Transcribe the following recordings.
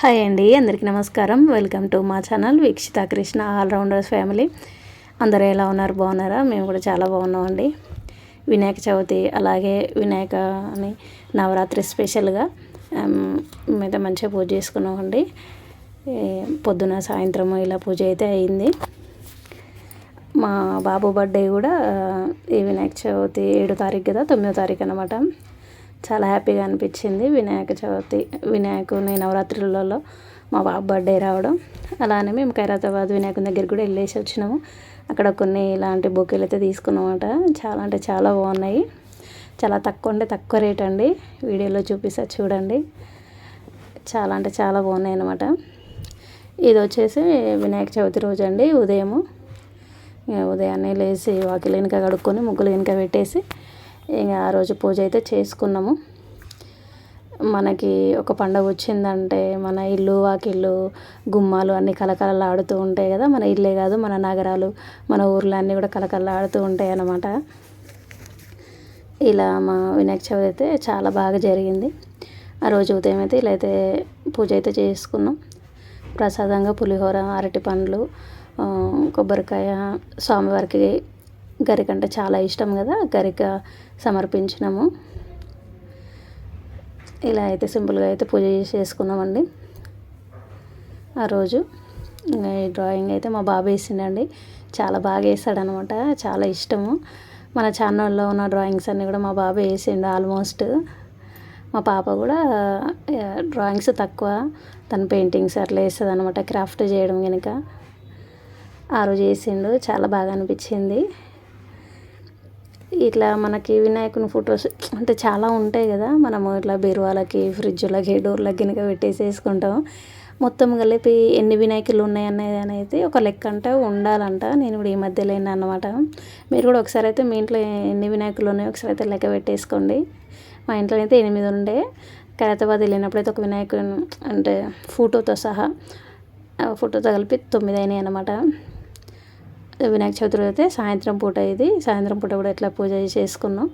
Hi అండి అందరికీ నమస్కారం. వెల్కమ్ టు మా channel Veekshitha Krishna allrounders family. అందరూ ఎలా ఉన్నారు? బాగున్నారా? మేము కూడా చాలా బాగున్నామండి. వినాయక చవితి అలాగే వినాయక అని నవరాత్రి స్పెషల్గా మేమైతే మంచిగా పూజ చేసుకున్నామండి. పొద్దున సాయంత్రం ఇలా పూజ అయితే అయింది. మా బాబు బర్త్డే కూడా ఈ వినాయక చవితి ఏడో తారీఖు కదా తొమ్మిదో తారీఖు అనమాట చాలా హ్యాపీగా అనిపించింది. వినాయక చవితి వినాయకుని నవరాత్రులలో మా బాబు బర్త్డే రావడం. అలానే మేము ఖైరాతాబాద్ వినాయకుని దగ్గర కూడా వెళ్ళేసి వచ్చినాము. అక్కడ కొన్ని ఇలాంటి బొకేలు అయితే తీసుకున్నామట. చాలా అంటే చాలా బాగున్నాయి. చాలా తక్కువ అంటే తక్కువ రేట్ అండి. వీడియోలో చూపిస్తా చూడండి. చాలా అంటే చాలా బాగున్నాయి అనమాట ఇది వచ్చేసి వినాయక చవితి రోజు అండి. ఉదయము. ఉదయాన్నే లేచి వాకిలి వెనుక కడుక్కొని ముగ్గులు వెనుక పెట్టేసి ఇంకా ఆ రోజు పూజ అయితే చేసుకున్నాము. మనకి ఒక పండగ వచ్చిందంటే మన ఇల్లు వాకిళ్ళు గుమ్మాలు అన్నీ కలకలలాడుతూ ఉంటాయి కదా. మన ఇల్లే కాదు మన నగరాలు మన ఊర్లు అన్నీ కూడా కలకలలాడుతూ ఉంటాయి అన్నమాట. ఇలా మా వినాయక చవితి అయితే చాలా బాగా జరిగింది. ఆ రోజు ఉదయం అయితే ఇలా అయితే పూజ అయితే చేసుకున్నాం. ప్రసాదంగా పులిహోర అరటి పండ్లు కొబ్బరికాయ స్వామివారికి గరిక అంటే చాలా ఇష్టం కదా గరిక సమర్పించినాము. ఇలా అయితే సింపుల్గా అయితే పూజ చేసుకున్నామండి. ఆ రోజు ఈ డ్రాయింగ్ అయితే మా బాబు వేసిండండి. చాలా బాగా వేసాడనమాట చాలా ఇష్టము. మన ఛానల్లో ఉన్న డ్రాయింగ్స్ అన్నీ కూడా మా బాబు వేసిండు ఆల్మోస్ట్. మా పాప కూడా డ్రాయింగ్స్ తక్కువ తన పెయింటింగ్స్ అట్లా వేస్తుంది అనమాట క్రాఫ్ట్ చేయడం కనుక ఆ రోజు వేసిండు చాలా బాగా అనిపించింది. ఇట్లా మనకి వినాయకుని ఫొటోస్ అంటే చాలా ఉంటాయి కదా. మనము ఇట్లా బీరువాలకి ఫ్రిడ్జ్లకి డోర్లకి కనుక పెట్టేసి వేసుకుంటాం. మొత్తం కలిపి ఎన్ని వినాయకులు ఉన్నాయనేది అనేది ఒక లెక్క అంటే ఉండాలంట. నేను కూడా ఈ మధ్య లేను అనమాట మీరు కూడా ఒకసారి అయితే మీ ఇంట్లో ఎన్ని వినాయకులు ఉన్నాయో ఒకసారి అయితే లెక్క పెట్టేసుకోండి. మా ఇంట్లో అయితే ఎనిమిది ఉండే. ఖైరతాబాద్ వెళ్ళినప్పుడైతే ఒక వినాయకుని అంటే ఫోటోతో సహా ఫోటోతో కలిపి తొమ్మిది అయినాయి అనమాట వినాయక చవితి అయితే సాయంత్రం పూట ఇది. సాయంత్రం పూట కూడా ఇట్లా పూజ చేసుకున్నాం.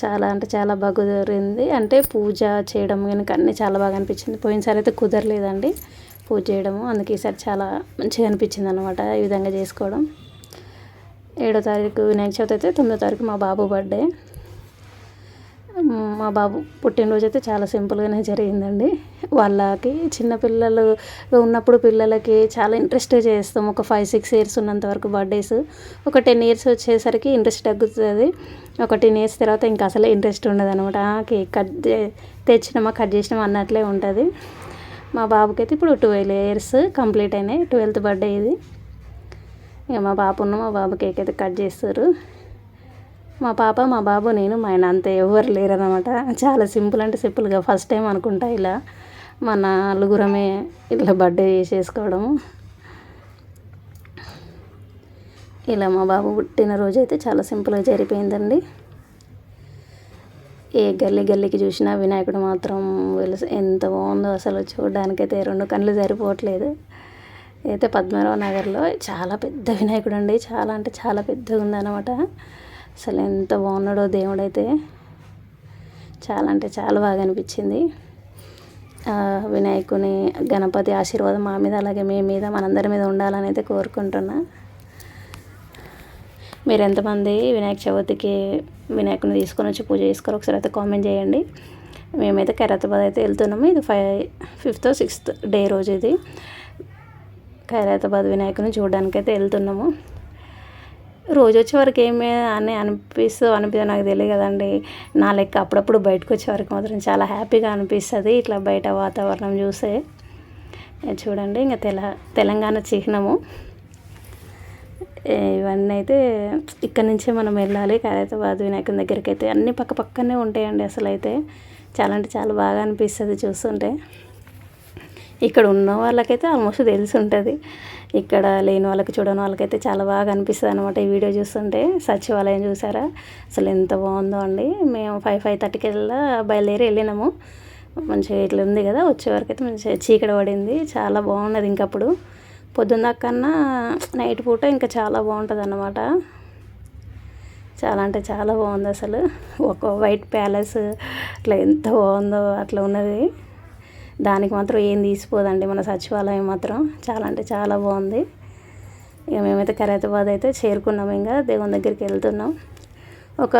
చాలా అంటే చాలా బాగా కుదిరింది. అంటే పూజ చేయడం కనుక అన్నీ చాలా బాగా అనిపించింది. పోయినసారి అయితే కుదరలేదండి పూజ చేయడము. అందుకే ఈసారి చాలా మంచిగా అనిపించింది అనమాట ఈ విధంగా చేసుకోవడం. ఏడో తారీఖు వినాయక చవితి అయితే తొమ్మిదో తారీఖు మా బాబు బర్త్డే మా బాబు పుట్టినరోజు అయితే చాలా సింపుల్గానే జరిగిందండి. వాళ్ళకి చిన్నపిల్లలు ఉన్నప్పుడు పిల్లలకి చాలా ఇంట్రెస్ట్ చేస్తాం. ఒక ఫైవ్ సిక్స్ ఇయర్స్ ఉన్నంత వరకు బర్త్డేస్ ఒక టెన్ ఇయర్స్ వచ్చేసరికి ఇంట్రెస్ట్ తగ్గుతుంది. ఒక టెన్ ఇయర్స్ తర్వాత ఇంకా అసలే ఇంట్రెస్ట్ ఉండదు అనమాట కేక్ కట్ తెచ్చినామా కట్ చేసినామా అన్నట్లే ఉంటుంది. మా బాబుకి అయితే ఇప్పుడు ట్వెల్వ్ ఇయర్స్ కంప్లీట్ అయినాయి. ట్వెల్త్ బర్త్డే ఇది. ఇక మా బాబు ఉన్న మా బాబు కేక్ అయితే కట్ చేస్తారు. మా పాప మా బాబు నేను మా ఆయన అంతే ఎవరు లేరనమాట చాలా సింపుల్ అంటే సింపుల్గా ఫస్ట్ టైం అనుకుంటా ఇలా మన నలుగురమే ఇలా బర్త్డే చేసుకోవడము ఇలా మా బాబు పుట్టినరోజు అయితే చాలా సింపుల్గా జరిపోయిందండి. ఏ గల్లీ గల్లీకి చూసినా వినాయకుడు మాత్రం వెలుసు ఎంత బాగుందో అసలు చూడడానికైతే రెండు కళ్ళు సరిపోవట్లేదు. అయితే పద్మనాభ నగర్లో చాలా పెద్ద వినాయకుడు అండి చాలా అంటే చాలా పెద్దగా ఉందన్నమాట అసలు ఎంత బాగున్నాడో దేవుడైతే. చాలా అంటే చాలా బాగా అనిపించింది. వినాయకుని గణపతి ఆశీర్వాదం మా మీద అలాగే మీ మీద మనందరి మీద ఉండాలని అయితే కోరుకుంటున్నా. మీరు ఎంతమంది వినాయక చవితికి వినాయకుని తీసుకొని వచ్చి పూజ చేసుకోరు ఒకసారి అయితే కామెంట్ చేయండి. మేమైతే ఖైరాతాబాద్ అయితే వెళ్తున్నాము. ఇది ఫైవ్ ఫిఫ్త్ సిక్స్త్ డే రోజు ఇది. ఖైరాతాబాద్ వినాయకుని చూడడానికి అయితే వెళ్తున్నాము. రోజు వచ్చే వరకు ఏమి అని అనిపిస్తూ అనిపిస్తుంది నాకు తెలియదు కదండి. నా లెక్క అప్పుడప్పుడు బయటకు వచ్చే వరకు మాత్రం చాలా హ్యాపీగా అనిపిస్తుంది ఇట్లా బయట వాతావరణం చూసే. చూడండి ఇంకా తెల తెలంగాణ చిహ్నము. ఇవన్నీ అయితే ఇక్కడ నుంచే మనం వెళ్ళాలి. ఖైరతాబాద్ వినాయకుని దగ్గరికి అయితే అన్నీ పక్క పక్కనే ఉంటాయండి అసలు అయితే చాలా అంటే చాలా బాగా అనిపిస్తుంది చూస్తుంటే. ఇక్కడ ఉన్న వాళ్ళకైతే ఆల్మోస్ట్ తెలిసి ఉంటుంది. ఇక్కడ లేని వాళ్ళకి చూడని వాళ్ళకైతే చాలా బాగా అనిపిస్తుంది అనమాట ఈ వీడియో చూస్తుంటే. సచివాలయం చూసారా? అసలు ఎంత బాగుందో అండి. మేము ఫైవ్ ఫైవ్ థర్టీకి వెళ్ళా బయలుదేరి వెళ్ళినాము. మంచిగా ఇట్లా ఉంది కదా వచ్చే వరకు అయితే మంచిగా చీకటి పడింది. చాలా బాగున్నది ఇంకప్పుడు పొద్దున్న కన్నా నైట్ పూట ఇంకా చాలా బాగుంటుంది అన్నమాట. చాలా అంటే చాలా బాగుంది అసలు. ఒక వైట్ ప్యాలెస్ అట్లా ఎంత బాగుందో అట్లా ఉన్నది. దానికి మాత్రం ఏం తీసిపోదండి మన సచివాలయం మాత్రం. చాలా అంటే చాలా బాగుంది. ఇక మేమైతే ఖైరతాబాద్ అయితే చేరుకున్నాం ఇంకా దేవుని దగ్గరికి వెళ్తున్నాం. ఒక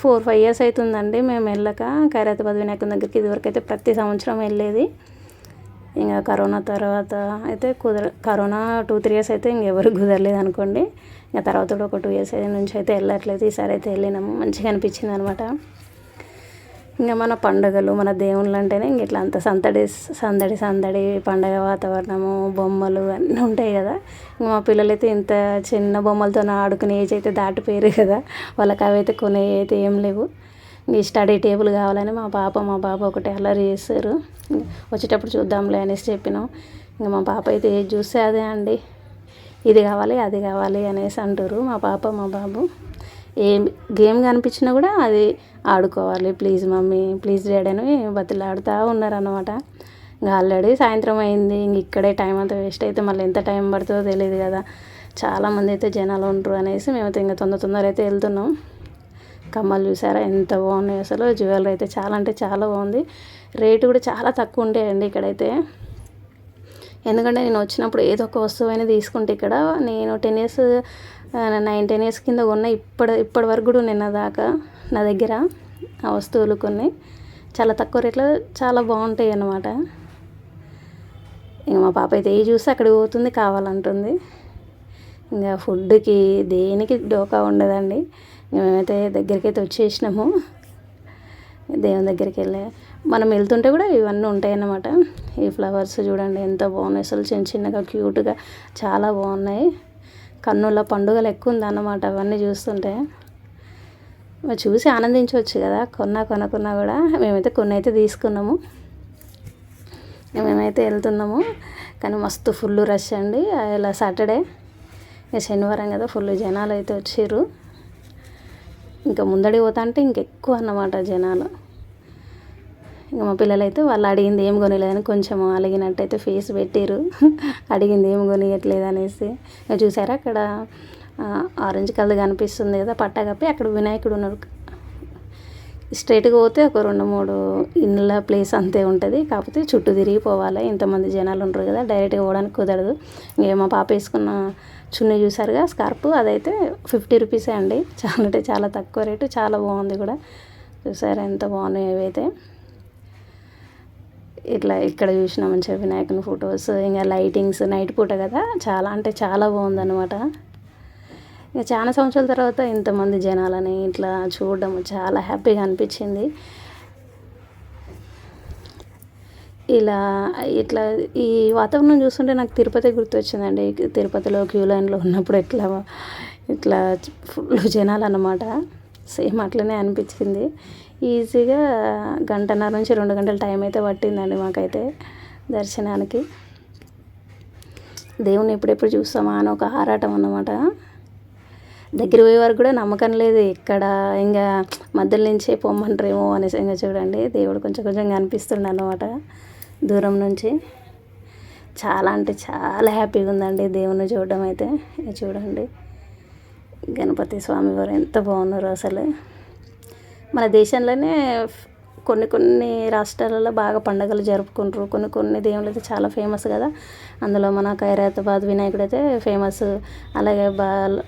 ఫోర్ ఫైవ్ ఇయర్స్ అవుతుందండి మేము వెళ్ళక. ఖైరతాబాద్ వినాయకుని దగ్గరికి ఇదివరకు అయితే ప్రతి సంవత్సరం వెళ్ళేది. ఇంకా కరోనా తర్వాత అయితే కుదర కరోనా టూ త్రీ ఇయర్స్ అయితే ఇంకెవరు కుదరలేదు అనుకోండి. ఇంకా తర్వాత కూడా ఒక టూ ఇయర్స్ నుంచి అయితే వెళ్ళట్లేదు. ఈసారి అయితే వెళ్ళినాము. మంచిగా అనిపించింది అనమాట ఇంకా మన పండుగలు మన దేవుళ్ళు అంటేనే ఇంక ఇట్లా అంత సందడి సందడి సందడి పండగ వాతావరణము బొమ్మలు అన్నీ ఉంటాయి కదా. ఇంకా మా పిల్లలైతే ఇంత చిన్న బొమ్మలతో ఆడుకునే ఏజ్ అయితే దాటిపోయారు కదా. వాళ్ళకి అవి అయితే కొనే అయితే ఏం లేవు. ఈ స్టడీ టేబుల్ కావాలని మా పాప మా బాబు ఒకటి అల్లరి చేశారు. వచ్చేటప్పుడు చూద్దాంలే అనేసి చెప్పినాం. ఇంకా మా పాప అయితే ఏది చూస్తే అదే అండి. ఇది కావాలి అది కావాలి అనేసి అంటారు మా పాప మా బాబు. ఏం గేమ్ కనిపించినా కూడా అది ఆడుకోవాలి. ప్లీజ్ మమ్మీ ప్లీజ్ డాడీ అని బతిలాడుతూ ఉన్నారన్నమాట. ఇంకా ఆల్రెడీ సాయంత్రం అయింది. ఇంక ఇక్కడే టైం అంతా వేస్ట్ అయితే మళ్ళీ ఎంత టైం పడుతుందో తెలియదు కదా. చాలామంది అయితే జనాలు ఉంటారు అనేసి మేమైతే ఇంకా తొందర తొందర అయితే వెళ్తున్నాం. కమ్మలు చూసారా? ఎంత బాగున్నాయి అసలు. జ్యువెలరీ అయితే చాలా అంటే చాలా బాగుంది. రేటు కూడా చాలా తక్కువ ఉంటాయండి ఇక్కడైతే. ఎందుకంటే నేను వచ్చినప్పుడు ఏదో ఒక వస్తువు అయినా తీసుకుంటే ఇక్కడ నేను ten years nine ten years కింద కొన్న ఇప్పటి ఇప్పటి వరకు కూడా నిన్న దాకా నా దగ్గర ఆ వస్తువులు కొన్ని. చాలా తక్కువ రేట్లో చాలా బాగుంటాయి అన్నమాట. ఇంకా మా పాప అయితే ఏ చూస్తే అక్కడికి పోతుంది కావాలంటుంది. ఇంకా ఫుడ్కి దేనికి డోకా ఉండదండి. మేమైతే దగ్గరికి అయితే వచ్చేసినాము. దేవుని దగ్గరికి వెళ్ళే మనం వెళ్తుంటే కూడా ఇవన్నీ ఉంటాయి అన్నమాట. ఈ ఫ్లవర్స్ చూడండి ఎంత బాగున్నాయి. అసలు చిన్న చిన్నగా క్యూట్గా చాలా బాగున్నాయి. కన్నుల పండుగలు ఎక్కువ ఉందన్నమాట అవన్నీ చూస్తుంటే. చూసి ఆనందించవచ్చు కదా కొన్నా కొనకున్నా కూడా. మేమైతే కొన్ని అయితే తీసుకున్నాము. మేమైతే వెళ్తున్నాము. కానీ మస్తు ఫుల్ రష్ అండి. ఇలా సాటర్డే శనివారం కదా ఫుల్ జనాలు అయితే వచ్చారు. ఇంకా ముందడి పోతా అంటే ఇంకెక్కువ అన్నమాట జనాలు. ఇంకా మా పిల్లలైతే వాళ్ళు అడిగింది ఏం కొనలేదని కొంచెం అలిగినట్టయితే ఫేస్ పెట్టారు అడిగింది ఏం కొనియట్లేదు అనేసి చూసారా అక్కడ ఆరెంజ్ కలర్ కనిపిస్తుంది కదా పట్ట కప్పి అక్కడ వినాయకుడు ఉన్నాడు. స్ట్రైట్గా పోతే ఒక రెండు మూడు ఇండ్ల ప్లేస్ అంతే ఉంటుంది. కాకపోతే చుట్టూ తిరిగి పోవాలి. ఇంతమంది జనాలు ఉంటారు కదా డైరెక్ట్గా పోవడానికి కుదరదు. ఇంకే మా పాప వేసుకున్న చున్నీ చూసారుగా స్కార్ప్ అదైతే ఫిఫ్టీ రూపీసే అండి. చాలా అంటే చాలా తక్కువ రేటు చాలా బాగుంది కూడా. చూసారా ఎంత బాగున్నాయి ఇవైతే ఇట్లా ఇక్కడ చూసిన మంచిగా వినాయకుని ఫొటోస్ ఇంకా లైటింగ్స్ నైట్ పూట కదా? చాలా అంటే చాలా బాగుందన్నమాట. ఇంకా చాలా సంవత్సరాల తర్వాత ఇంతమంది జనాలని ఇట్లా చూడడం చాలా హ్యాపీగా అనిపించింది. ఇలా ఇట్లా ఈ వాతావరణం చూస్తుంటే నాకు తిరుపతి గుర్తొచ్చిందండి. తిరుపతిలో క్యూ లైన్లో ఉన్నప్పుడు ఎట్లా ఇట్లా ఫుల్ జనాలు అన్నమాట సేమ్ అట్లనే అనిపించింది. ఈజీగా గంటన్నర నుంచి రెండు గంటల టైం అయితే పట్టిందండి మాకైతే దర్శనానికి. దేవుని ఎప్పుడెప్పుడు చూస్తామా అని ఒక ఆరాటం అన్నమాట. దగ్గర పోయే వరకు కూడా నమ్మకం లేదు ఇక్కడ ఇంకా మధ్యలో నుంచే పొమ్మంటారేమో అనేసి ఇంకా చూడండి. దేవుడు కొంచెం కొంచెం కనిపిస్తుండే అనమాట దూరం నుంచి. చాలా అంటే చాలా హ్యాపీగా ఉందండి దేవుని చూడడం అయితే. చూడండి. గణపతి స్వామి వారు ఎంత బాగున్నారు అసలు. మన దేశంలోనే కొన్ని కొన్ని రాష్ట్రాలలో బాగా పండుగలు జరుపుకుంటారు. కొన్ని కొన్ని దేవుళ్ళు అయితే చాలా ఫేమస్ కదా. అందులో మన ఖైరాతాబాద్ వినాయకుడు అయితే ఫేమస్ అలాగే బాల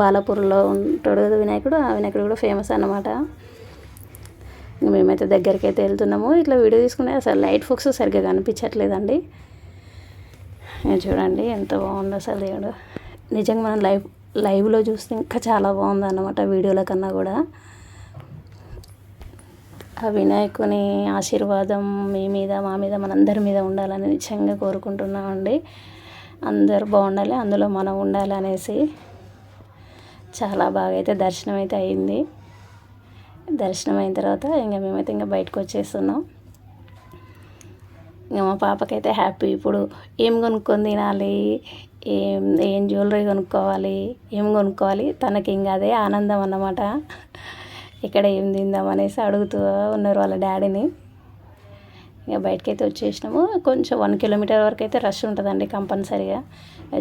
బాలాపూర్లో ఉంటాడు కదా వినాయకుడు ఆ వినాయకుడు కూడా ఫేమస్ అన్నమాట. మేమైతే దగ్గరికి అయితే వెళ్తున్నాము. ఇట్లా వీడియో తీసుకుంటే అసలు లైట్ ఫోక్స్ సరిగ్గా కనిపించట్లేదండి. చూడండి ఎంత బాగుందో అసలు దేవుడు. నిజంగా మనం లైవ్ లైవ్లో చూస్తే ఇంకా చాలా బాగుంది అన్నమాట వీడియోల కన్నా కూడా. ఆ వినాయకుని ఆశీర్వాదం మీ మీద మా మీద మనందరి మీద ఉండాలని నిజంగా కోరుకుంటున్నామండి. అందరు బాగుండాలి అందులో మనం ఉండాలి అనేసి చాలా బాగా అయితే దర్శనం అయితే అయింది. దర్శనం అయిన తర్వాత ఇంకా మేమైతే ఇంకా బయటకు వచ్చేస్తున్నాం ఇంకా మా పాపకైతే హ్యాపీ ఇప్పుడు. ఏం కొనుక్కొని తినాలి? ఏం ఏం జ్యువెలరీ కొనుక్కోవాలి? ఏం కొనుక్కోవాలి? తనకి ఇంకా అదే ఆనందం అన్నమాట. ఇక్కడ ఏం తిందాం అనేసి అడుగుతూ ఉన్నారు వాళ్ళ డాడీని. ఇక బయటకి అయితే వచ్చేసినాము. కొంచెం వన్ కిలోమీటర్ వరకు అయితే రష్ ఉంటుందండి కంపల్సరీగా.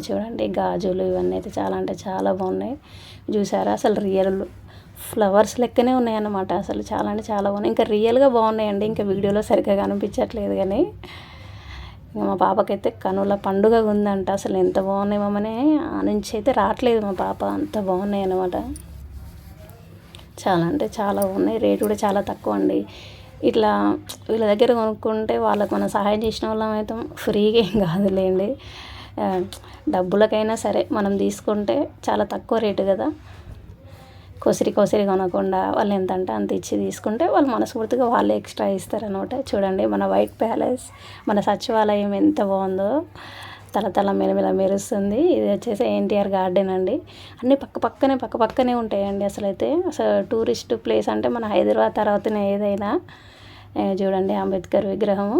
చూడండి గాజులు ఇవన్నీ అయితే చాలా అంటే చాలా బాగున్నాయి. చూసారా? అసలు రియల్ ఫ్లవర్స్ లెక్కనే ఉన్నాయన్నమాట. అసలు చాలా అంటే చాలా బాగున్నాయి. ఇంకా రియల్గా బాగున్నాయండి. ఇంకా వీడియోలో సరిగ్గా కనిపించట్లేదు కానీ. ఇంకా మా పాపకైతే కనుల పండుగ ఉందంట. అసలు ఎంత బాగున్నాయి మమ్మనే ఆ నుంచి అయితే రావట్లేదు మా పాప. అంత బాగున్నాయి అన్నమాట. చాలా అంటే చాలా ఉన్నాయి. రేటు కూడా చాలా తక్కువ అండి. ఇట్లా వీళ్ళ దగ్గర కొనుక్కుంటే వాళ్ళకి మనం సహాయం చేసిన వాళ్ళం అయితే ఫ్రీగా ఏం కాదులేండి. డబ్బులకైనా సరే మనం తీసుకుంటే చాలా తక్కువ రేటు కదా. కొసిరి కొసిరి కొనకుండా వాళ్ళు ఎంత అంటే అంత ఇచ్చి తీసుకుంటే వాళ్ళు మనస్ఫూర్తిగా వాళ్ళే ఎక్స్ట్రా ఇస్తారనమాట చూడండి మన వైట్ ప్యాలెస్ మన సచివాలయం ఎంత బాగుందో. తల తల మెలమెల మెరుస్తుంది. ఇది వచ్చేసి ఎన్టీఆర్ గార్డెన్ అండి. అన్నీ పక్క పక్కనే పక్క పక్కనే ఉంటాయండి అసలు అయితే అసలు టూరిస్ట్ ప్లేస్ అంటే మన హైదరాబాద్ తర్వాతనే ఏదైనా. చూడండి అంబేద్కర్ విగ్రహము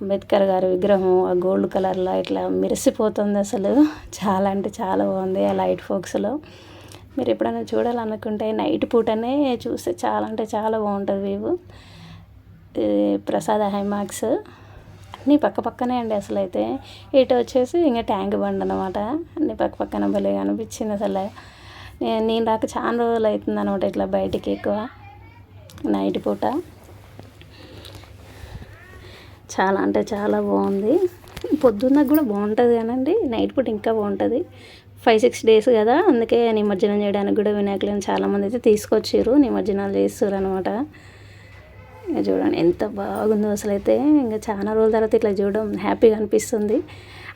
అంబేద్కర్ గారి విగ్రహం ఆ గోల్డ్ కలర్లో ఇట్లా మెరిసిపోతుంది అసలు. చాలా అంటే చాలా బాగుంది ఆ లైట్ ఫోక్స్లో. మీరు ఎప్పుడైనా చూడాలనుకుంటే నైట్ పూటనే చూస్తే చాలా అంటే చాలా బాగుంటుంది వ్యూ. ప్రసాద ప్రసాద్ హైమాక్స్ అన్నీ పక్క పక్కనే అండి అసలు అయితే ఇటు వచ్చేసి ఇంకా ట్యాంక్ బండ్ అనమాట అన్నీ పక్క పక్కన భలే అనిపించింది అసలు. నేను నేను రాక చాలా రోజులు అవుతుంది అనమాట ఇట్లా బయటికి ఎక్కువ. నైట్ పూట. చాలా అంటే చాలా బాగుంది. పొద్దున్న కూడా బాగుంటుంది కానండి. నైట్ పూట ఇంకా బాగుంటుంది. ఫైవ్ సిక్స్ డేస్ కదా. అందుకే నిమజ్జనం చేయడానికి కూడా వినాయకులను చాలామంది అయితే తీసుకొచ్చారు నిమజ్జనాలు చేస్తారు అనమాట ఇంకా చూడండి ఎంత బాగుందో అసలు అయితే ఇంకా చాలా రోజుల తర్వాత ఇట్లా చూడడం హ్యాపీగా అనిపిస్తుంది.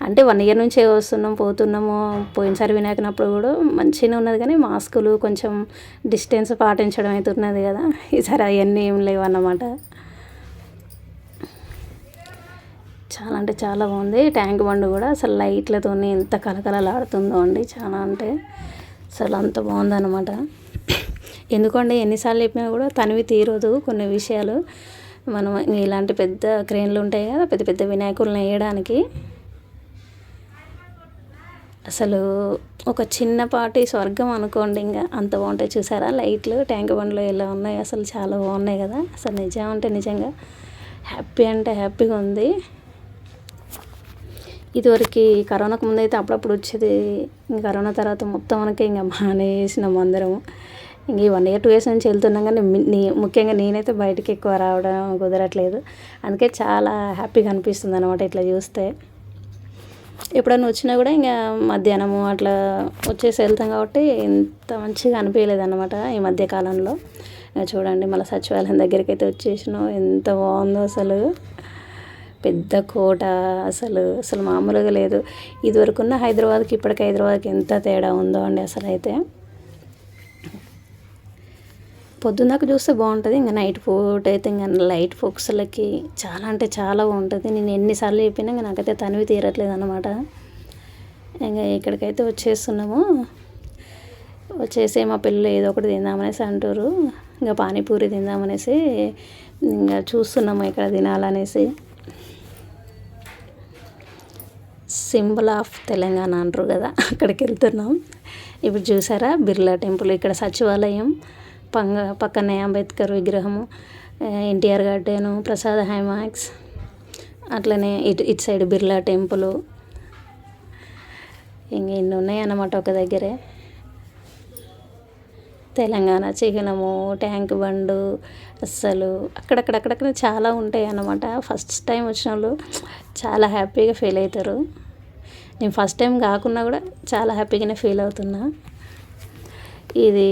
అంటే వన్ ఇయర్ నుంచే వస్తున్నాం పోతున్నాము. పోయినసారి వినాయకునప్పుడు కూడా మంచిగానే ఉన్నది కానీ మాస్కులు కొంచెం డిస్టెన్స్ పాటించడం అయితే ఉన్నది కదా. ఈసారి అవన్నీ ఏం లేవు అన్నమాట. చాలా అంటే చాలా బాగుంది. ట్యాంక్ బండ్ కూడా అసలు లైట్లతో ఎంత కలకలలాడుతుందో అండి. చాలా అంటే అసలు అంత బాగుందన్నమాట. ఎందుకంటే ఎన్నిసార్లు చెప్పినా కూడా తనివి తీరదు కొన్ని విషయాలు. మనం ఇలాంటి పెద్ద క్రేన్లు ఉంటాయి కదా పెద్ద పెద్ద వినాయకులను వేయడానికి. అసలు ఒక చిన్నపాటి స్వర్గం అనుకోండి ఇంకా అంత బాగుంటాయి చూసారా? లైట్లు ట్యాంక్ బండ్లు ఎలా ఉన్నాయి. అసలు చాలా బాగున్నాయి కదా. అసలు నిజం అంటే నిజంగా హ్యాపీ అంటే హ్యాపీగా ఉంది. ఇదివరకు కరోనాకు ముందు అయితే అప్పుడప్పుడు వచ్చేది ఇంకా కరోనా తర్వాత మొత్తం మనకి ఇంకా మానేసినాం అందరం ఈ వన్ ఇయర్ టూ ఇయర్స్ నుంచి వెళ్తున్నాం కానీ నీ ముఖ్యంగా నేనైతే బయటికి ఎక్కువ రావడం కుదరట్లేదు. అందుకే చాలా హ్యాపీగా అనిపిస్తుంది అనమాట ఇట్లా చూస్తే. ఎప్పుడైనా వచ్చినా కూడా ఇంకా మధ్యాహ్నము అట్లా వచ్చేసి వెళ్తాం కాబట్టి ఇంత మంచిగా అనిపించలేదు అనమాట ఈ మధ్య కాలంలో. చూడండి మళ్ళీ సచివాలయం దగ్గరికి అయితే వచ్చేసినాం ఎంత బాగుందో అసలు. పెద్ద కోట అసలు అసలు మామూలుగా లేదు. ఇదివరకున్న హైదరాబాద్కి ఇప్పటికి హైదరాబాద్కి ఎంత తేడా ఉందో అండి అసలు అయితే పొద్దున్నాక చూస్తే బాగుంటుంది. ఇంకా నైట్ పూట అయితే ఇంకా లైట్ ఫోక్స్లకి చాలా అంటే చాలా బాగుంటుంది. నేను ఎన్నిసార్లు చెప్పినా ఇంకా నాకైతే తనివి తీరట్లేదు అనమాట ఇంకా ఇక్కడికైతే వచ్చేస్తున్నాము. వచ్చేసి మా పిల్లలు ఏదో ఒకటి తిందామనేసి అంటారు ఇంకా పానీపూరి తిందామనేసి ఇంకా చూస్తున్నాము ఇక్కడ తినాలనేసి. సింబల్ ఆఫ్ తెలంగాణ అంటారు కదా అక్కడికి వెళ్తున్నాం ఇప్పుడు చూసారా బిర్లా టెంపుల్ ఇక్కడ సచివాలయం. పంగ పక్కనే అంబేద్కర్ విగ్రహము ఎన్టీఆర్ గార్డెను ప్రసాద్ హైమాక్స్ అట్లనే ఇటు ఇటు సైడ్ బిర్లా టెంపుల్ ఇంక ఇన్ని ఉన్నాయి అన్నమాట ఒక దగ్గరే. తెలంగాణ చిహ్నము ట్యాంక్ బండు అస్సలు అక్కడక్కడ అక్కడక్కడ చాలా ఉంటాయి అన్నమాట ఫస్ట్ టైం వచ్చిన వాళ్ళు చాలా హ్యాపీగా ఫీల్ అవుతారు నేను ఫస్ట్ టైం కాకున్నా కూడా చాలా హ్యాపీగానే ఫీల్ అవుతున్నా. ఇది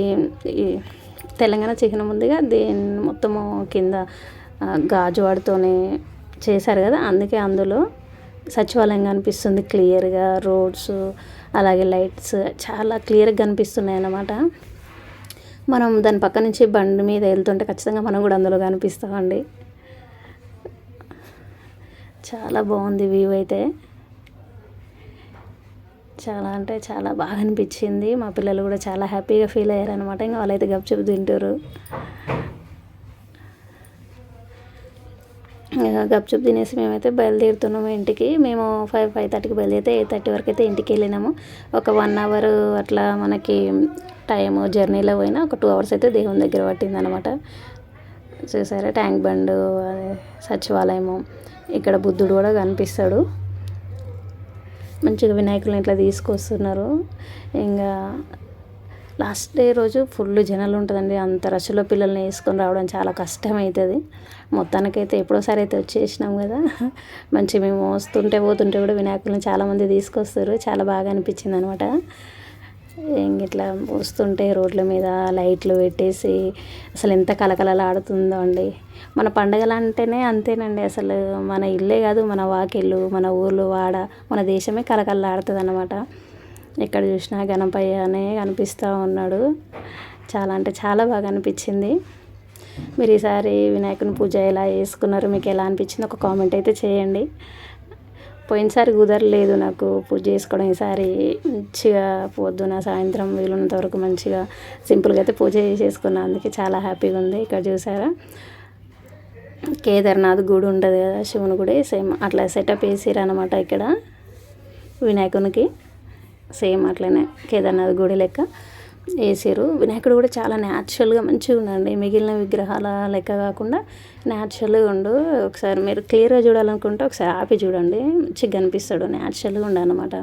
తెలంగాణ చిహ్నం ఉందిగా. దీన్ని మొత్తము కింద గాజువాడతోనే చేశారు కదా. అందుకే అందులో సచివాలయం కనిపిస్తుంది క్లియర్గా రోడ్స్ అలాగే లైట్స్ చాలా క్లియర్గా కనిపిస్తున్నాయి అన్నమాట మనం దాని పక్క నుంచి బండి మీద వెళ్తుంటే ఖచ్చితంగా మనం కూడా అందులో కనిపిస్తామండి. చాలా బాగుంది వ్యూ అయితే. చాలా అంటే చాలా బాగా అనిపించింది మా పిల్లలు కూడా చాలా హ్యాపీగా ఫీల్ అయ్యారనమాట ఇంకా వాళ్ళైతే గప్చుప్ తింటారు. ఇంకా గప్చుప్ తినేసి మేమైతే బయలుదేరుతున్నాము ఇంటికి. మేము ఫైవ్ ఫైవ్ థర్టీకి బయలుదేరితే ఎయిట్ థర్టీ వరకు అయితే ఇంటికి వెళ్ళినాము. ఒక వన్ అవర్ అట్లా మనకి టైం జర్నీలో పోయినా ఒక టూ అవర్స్ అయితే దేవుని దగ్గర పట్టిందనమాట చూసారా ట్యాంక్ బండ్ అదే సచివాలయము ఇక్కడ బుద్ధుడు కూడా కనిపిస్తాడు. మంచిగా వినాయకులను ఇట్లా తీసుకొస్తున్నారు. ఇంకా లాస్ట్ డే రోజు ఫుల్ జనాలు ఉంటుందండి. అంత రష్లో పిల్లల్ని వేసుకొని రావడం చాలా కష్టమవుతుంది మొత్తానికైతే ఎప్పుడోసారి అయితే వచ్చేసినాం కదా. మంచి మేము వస్తుంటే పోతుంటే కూడా వినాయకులను చాలామంది తీసుకొస్తారు. చాలా బాగా అనిపించింది అనమాట ఇట్లా వస్తుంటే రోడ్ల మీద లైట్లు పెట్టేసి అసలు ఎంత కలకలలాడుతుందో అండి. మన పండగలు అంటేనే అంతేనండి అసలు. మన ఇల్లే కాదు మన వాకిళ్ళు మన ఊర్లు వాడ మన దేశమే కలకలలాడుతుంది అనమాట ఎక్కడ చూసినా గణపయ్యనే కనిపిస్తూ ఉన్నాడు. చాలా అంటే చాలా బాగా అనిపించింది. మీరు ఈసారి వినాయకుని పూజ ఎలా చేసుకున్నారు మీకు ఎలా అనిపించింది? ఒక కామెంట్ అయితే చేయండి. పోయినసారి కుదరలేదు నాకు పూజ చేసుకోవడం. ఈసారి మంచిగా పొద్దున సాయంత్రం వీలున్నంత వరకు మంచిగా సింపుల్గా అయితే పూజ చేసేసుకున్నాను అందుకే చాలా హ్యాపీగా ఉంది. ఇక్కడ చూసారా? కేదార్నాథ్ గుడి ఉంటుంది కదా శివుని గుడి. సేమ్ అట్లా సెటప్ వేసిరు అనమాట ఇక్కడ వినాయకునికి. సేమ్ అట్లనే కేదార్నాథ్ గుడి లెక్క. వేసారు వినాయకుడు కూడా చాలా న్యాచురల్గా మంచిగా ఉండండి మిగిలిన విగ్రహాల లెక్క కాకుండా న్యాచురల్గా ఉండు. ఒకసారి మీరు క్లియర్గా చూడాలనుకుంటే ఒకసారి ఆపి చూడండి. మంచిగా కనిపిస్తాడు. న్యాచురల్గా ఉండనమాట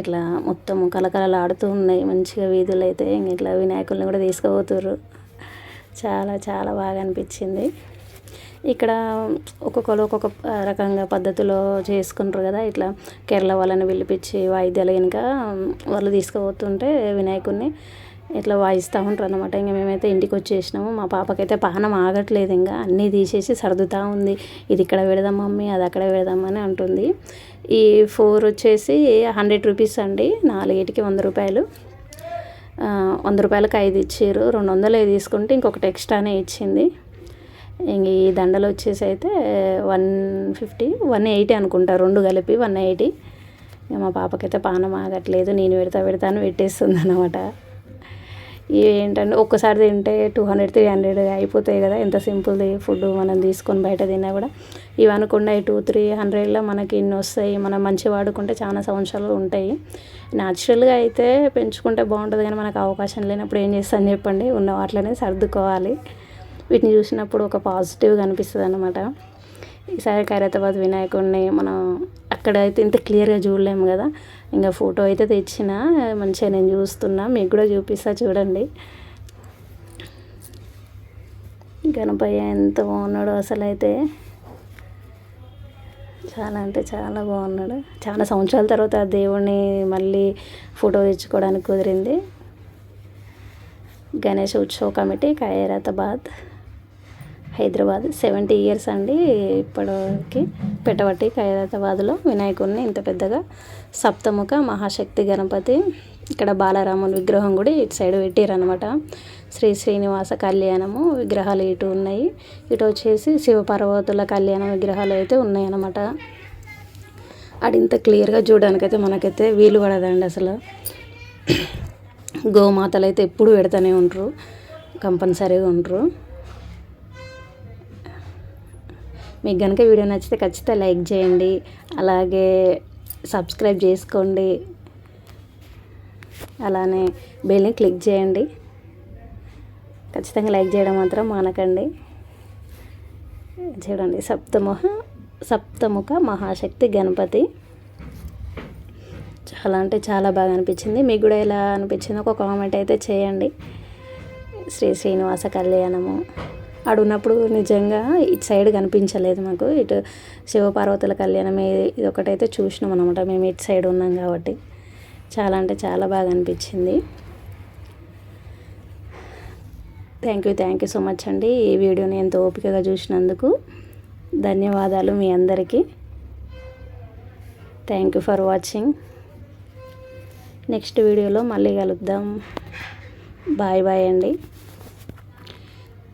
ఇట్లా మొత్తం కలకలలు ఆడుతూ ఉన్నాయి. మంచిగా వీధులు అయితే ఇట్లా వినాయకుల్ని కూడా తీసుకుపోతుర్రు. చాలా చాలా బాగా అనిపించింది. ఇక్కడ ఒక్కొక్కరు ఒక్కొక్క రకంగా పద్ధతిలో చేసుకుంటారు కదా. ఇట్లా కేరళ వాళ్ళని పిలిపించి వాయిద్యాలు కనుక వాళ్ళు తీసుకుపోతుంటే వినాయకుడిని ఇట్లా వాయిస్తూ ఉంటారు అనమాట ఇంకా మేమైతే ఇంటికి వచ్చేసినాము. మా పాపకైతే పానం ఆగట్లేదు. ఇంకా అన్నీ తీసేసి సర్దుతూ ఉంది. ఇది ఇక్కడ పెడదాం మమ్మీ అది అక్కడ పెడదామని అంటుంది. ఈ ఫోర్ వచ్చేసి హండ్రెడ్ రూపీస్ అండి. నాలుగేటికి వంద రూపాయలు. వంద రూపాయలకు ఐదు ఇచ్చారు. రెండు వందలు తీసుకుంటే ఇంకొకటి ఎక్స్ట్రానే ఇచ్చింది. ఇంక ఈ దండలు వచ్చేసి అయితే వన్ ఫిఫ్టీ వన్ ఎయిటీ అనుకుంటా రెండు కలిపి వన్ ఎయిటీ. ఇక మా పాపకైతే పానం ఆగట్లేదు నేను పెడతా పెడతాను పెట్టేస్తుంది అనమాట ఏంటంటే ఒక్కసారి తింటే టూ హండ్రెడ్ త్రీ హండ్రెడ్ అయిపోతాయి కదా ఎంత సింపుల్ది ఫుడ్ మనం తీసుకొని బయట తిన్నా కూడా. ఇవి అనుకుండా టూ త్రీ హండ్రెడ్లో మనకి ఇన్ని వస్తాయి మనం మంచి వాడుకుంటే చాలా సంవత్సరాలు ఉంటాయి. న్యాచురల్గా అయితే పెంచుకుంటే బాగుంటుంది కానీ మనకు అవకాశం లేనప్పుడు ఏం చేస్తాను చెప్పండి? ఉన్న వాటిలోనే సర్దుకోవాలి. వీటిని చూసినప్పుడు ఒక పాజిటివ్గా అనిపిస్తుంది అనమాట ఈసారి ఖైరతాబాద్ వినాయకుడిని మనం అక్కడ అయితే ఇంత క్లియర్గా చూడలేము కదా. ఇంకా ఫోటో అయితే తెచ్చిన మంచిగా నేను చూస్తున్నా. మీకు కూడా చూపిస్తా చూడండి. గణపయ్య ఎంత బాగున్నాడు అసలు అయితే చాలా అంటే చాలా బాగున్నాడు. చాలా సంవత్సరాల తర్వాత దేవుణ్ణి మళ్ళీ ఫోటో తెచ్చుకోవడానికి కుదిరింది. Ganesh Utsav committee Khairatabad. Hyderabad seventy years అండి ఇప్పటికి పెట్టబట్టి ఖైరతాబాద్లో వినాయకుడిని ఇంత పెద్దగా సప్తముఖ మహాశక్తి గణపతి. ఇక్కడ బాలరాముని విగ్రహం కూడా ఇటు సైడ్ పెట్టారనమాట శ్రీ శ్రీనివాస కళ్యాణము విగ్రహాలు ఇటు ఉన్నాయి. ఇటు వచ్చేసి శివపార్వతుల కళ్యాణ విగ్రహాలు అయితే ఉన్నాయన్నమాట. అది ఇంత క్లియర్గా చూడడానికైతే మనకైతే వీలు పడదండి అసలు. గోమాతలు అయితే ఎప్పుడు పెడతానే ఉంటారు కంపల్సరీగా ఉంటారు మీకు కనుక వీడియో నచ్చితే ఖచ్చితంగా లైక్ చేయండి. అలాగే సబ్స్క్రైబ్ చేసుకోండి. అలానే బెల్ని క్లిక్ చేయండి. ఖచ్చితంగా లైక్ చేయడం మాత్రం మానకండి. చూడండి సప్తముఖ సప్తముఖ మహాశక్తి గణపతి. చాలా అంటే చాలా బాగా అనిపించింది. మీకు కూడా ఎలా అనిపించింది ఒక కామెంట్ అయితే చేయండి. శ్రీ శ్రీనివాస కళ్యాణము. ఆడున్నప్పుడు నిజంగా ఇటు సైడ్ కనిపించలేదు మాకు. ఇటు శివపార్వతుల కళ్యాణం ఇది ఒకటైతే చూసినాం అనమాట మేము ఇటు సైడ్ ఉన్నాం కాబట్టి. చాలా అంటే చాలా బాగా అనిపించింది. Thank you thank you so much అండి ఈ వీడియోని ఎంతో ఓపికగా చూసినందుకు. ధన్యవాదాలు మీ అందరికీ. Thank you for watching next వీడియోలో మళ్ళీ కలుద్దాం. బాయ్ బాయ్ అండి.